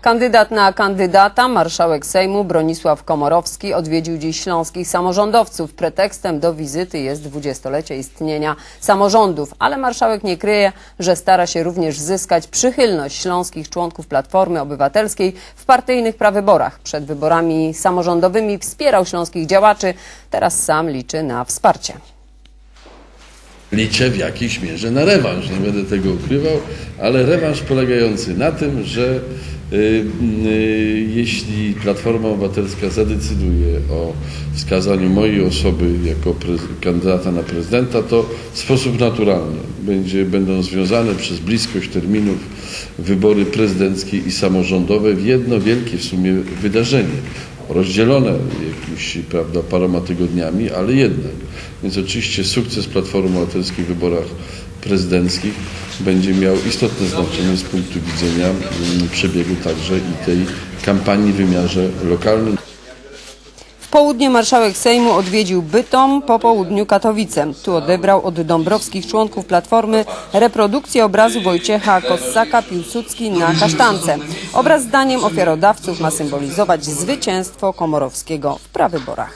Kandydat na kandydata, marszałek Sejmu Bronisław Komorowski odwiedził dziś śląskich samorządowców. Pretekstem do wizyty jest dwudziestolecie istnienia samorządów, ale marszałek nie kryje, że stara się również zyskać przychylność śląskich członków Platformy Obywatelskiej w partyjnych prawyborach. Przed wyborami samorządowymi wspierał śląskich działaczy, teraz sam liczy na wsparcie. Liczę w jakiejś mierze na rewanż, nie będę tego ukrywał, ale rewanż polegający na tym, że y, y, jeśli Platforma Obywatelska zadecyduje o wskazaniu mojej osoby jako kandydata na prezydenta, to w sposób naturalny. Będzie, będą związane przez bliskość terminów wybory prezydenckie i samorządowe w jedno wielkie w sumie wydarzenie rozdzielone jakimiś prawda, paroma tygodniami, ale jednak. Więc oczywiście sukces Platformy Obywatelskiej w wyborach prezydenckich będzie miał istotne znaczenie z punktu widzenia mm, przebiegu także i tej kampanii w wymiarze lokalnym. W południe marszałek Sejmu odwiedził Bytom, po południu Katowice. Tu odebrał od dąbrowskich członków Platformy reprodukcję obrazu Wojciecha Kossaka Piłsudski na kasztance. Obraz zdaniem ofiarodawców ma symbolizować zwycięstwo Komorowskiego w prawyborach.